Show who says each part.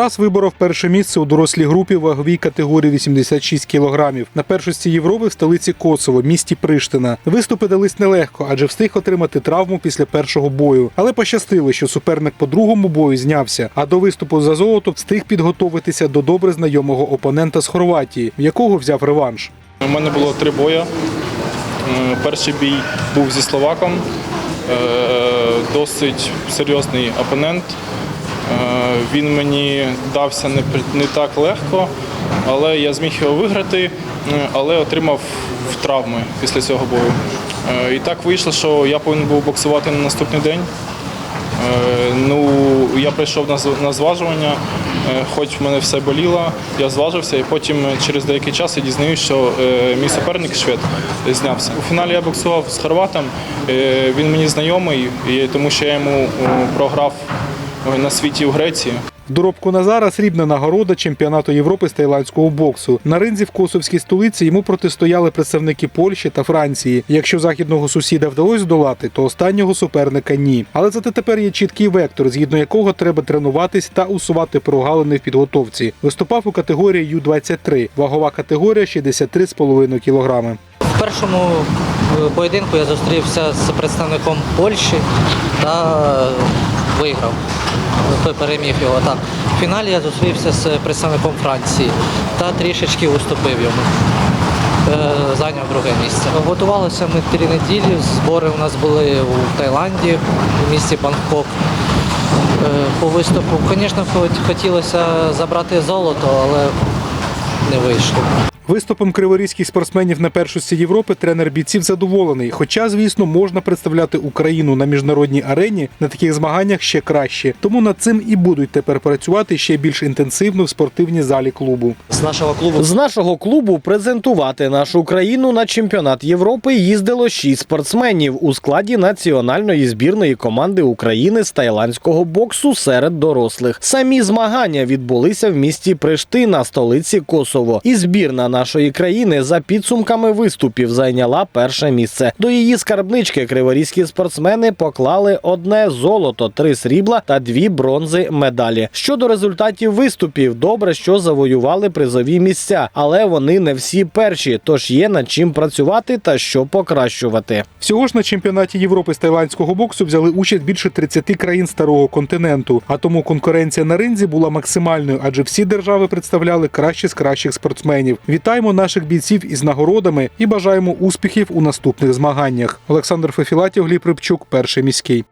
Speaker 1: Тарас виборов перше місце у дорослій групі ваговій категорії 86 кілограмів на першості Європи в столиці Косово, місті Приштина. Виступи дались нелегко, адже встиг отримати травму після першого бою. Але пощастило, що суперник по другому бою знявся. А до виступу за золото встиг підготуватися до добре знайомого опонента з Хорватії, в якого взяв реванш.
Speaker 2: У мене було три бої. Е, Перший бій був зі Словаком. Е, Досить серйозний опонент. Е, Він мені дався не, не так легко, але я зміг його виграти, е, але отримав травми після цього бою. Е, І так вийшло, що я повинен був боксувати на наступний день. Ну, я прийшов на зважування, хоч в мене все боліло, я зважився, і потім через деякий час я дізнаюсь, що мій суперник швед знявся. У фіналі я боксував з хорватом, він мені знайомий, тому що я йому програв на світі у Греції.
Speaker 1: В доробку Назара срібна нагорода чемпіонату Європи з тайландського боксу. На ринзі в косовській столиці йому протистояли представники Польщі та Франції. Якщо західного сусіда вдалося здолати, то останнього суперника ні. Але зате тепер є чіткий вектор, згідно якого треба тренуватись та усувати прогалини в підготовці. Виступав у категорії Ю-23, вагова категорія 63,5 кг.
Speaker 3: В першому е, поєдинку я зустрівся з представником Польщі та е, виграв. П- Переміг його так. В фіналі я зустрівся з представником Франції та трішечки уступив йому. Е, Зайняв друге місце. Готувалися ми три неділі. Збори у нас були у Таїланді, в місті Бангкок. Е, По виступу, звісно, хотілося забрати золото, але не вийшло.
Speaker 1: Виступом криворізьких спортсменів на першості Європи тренер бійців задоволений. Хоча, звісно, можна представляти Україну на міжнародній арені на таких змаганнях ще краще. Тому над цим і будуть тепер працювати ще більш інтенсивно в спортивній залі клубу.
Speaker 3: З нашого клубу
Speaker 4: З нашого клубу презентувати нашу країну на чемпіонат Європи їздило шість спортсменів у складі національної збірної команди України з тайландського боксу серед дорослих. Самі змагання відбулися в місті Приштина, столиці Косово. І збірна нашої країни за підсумками виступів зайняла перше місце. До її скарбнички криворізькі спортсмени поклали одне золото, три срібла та дві бронзи медалі. Щодо результатів виступів, добре, що завоювали призові місця, але вони не всі перші, тож є над чим працювати та що покращувати.
Speaker 1: Всього ж на чемпіонаті Європи з тайландського боксу взяли участь більше 30 країн старого континенту. А тому конкуренція на ринзі була максимальною, адже всі держави представляли кращі з кращих спортсменів. Вітаємо наших бійців із нагородами і бажаємо успіхів у наступних змаганнях. Олександр Фефілатів, Гліб Рибчук, перший міський.